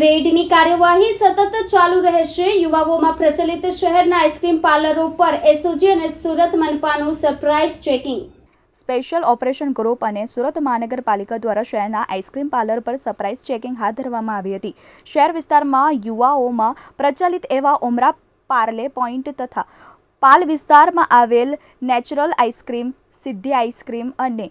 રેડની કાર્યવાહી સતત ચાલુ રહેશે. યુવાઓમાં પ્રચલિત શહેરના આઈસ્ક્રીમ પાર્લરો પર એસઓજી અને Surat મનપાનું surprise checking. Special operation group અને સુરત મહાનગરપાલિકા દ્વારા શહેરના આઈસ્ક્રીમ પાર્લર પર સરપ્રાઇઝ ચેકિંગ હાથ ધરવામાં આવી હતી. શહેર વિસ્તારમાં યુવાઓમાં પ્રચલિત એવા ઉમરા પાર્લે પોઈન્ટ તથા પાલ વિસ્તારમાં આવેલ નેચરલ આઈસ્ક્રીમ, સિદ્ધિ આઈસ્ક્રીમ અને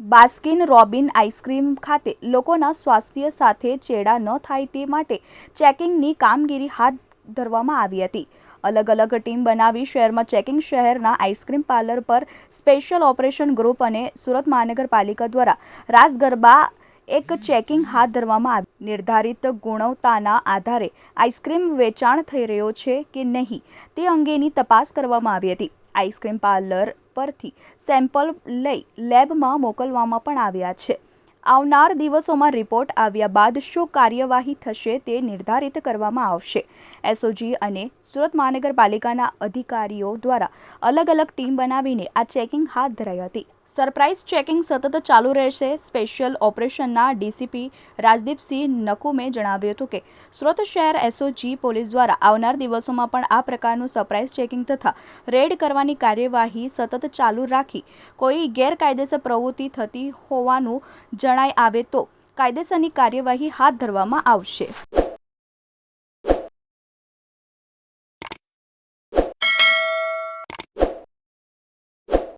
બાસ્કિન રોબિન આઈસ્ક્રીમ ખાતે લોકોના સ્વાસ્થ્ય સાથે ચેડા ન થાય તે માટે ચેકિંગની કામગીરી હાથ ધરવામાં આવી હતી. અલગ અલગ ટીમ બનાવી શહેરમાં ચેકિંગ શહેરના આઈસ્ક્રીમ પાર્લર પર સ્પેશિયલ ઓપરેશન ગ્રુપ અને સુરત મહાનગરપાલિકા દ્વારા રાસ ગરબા એક ચેકિંગ હાથ ધરવામાં આવી. નિર્ધારિત ગુણવત્તાના આધારે આઈસ્ક્રીમ વેચાણ થઈ રહ્યો છે કે નહીં તે અંગેની તપાસ કરવામાં આવી હતી. આઈસ્ક્રીમ પાર્લર પરથી સેમ્પલ લઈ લેબમાં મોકલવામાં પણ આવ્યા છે. આવનાર દિવસોમાં રિપોર્ટ આવ્યા બાદ શું કાર્યવાહી થશે તે નિર્ધારિત કરવામાં આવશે. એસઓજી અને સુરત મહાનગરપાલિકાના અધિકારીઓ દ્વારા અલગ અલગ ટીમ બનાવીને આ ચેકિંગ હાથ ધરાઈ હતી. સરપ્રાઇઝ ચેકિંગ સતત ચાલુ રહેશે. સ્પેશિયલ ઓપરેશનના ડીસીપી રાજદીપસિંહ નકુમે જણાવ્યું હતું કે, સુરત શહેર એસઓજી પોલીસ દ્વારા આવનાર દિવસોમાં પણ આ પ્રકારનું સરપ્રાઇઝ ચેકિંગ તથા રેડ કરવાની કાર્યવાહી સતત ચાલુ રાખી કોઈ ગેરકાયદેસર પ્રવૃત્તિ થતી હોવાનું જણાય આવે તો કાયદેસરની કાર્યવાહી હાથ ધરવામાં આવશે.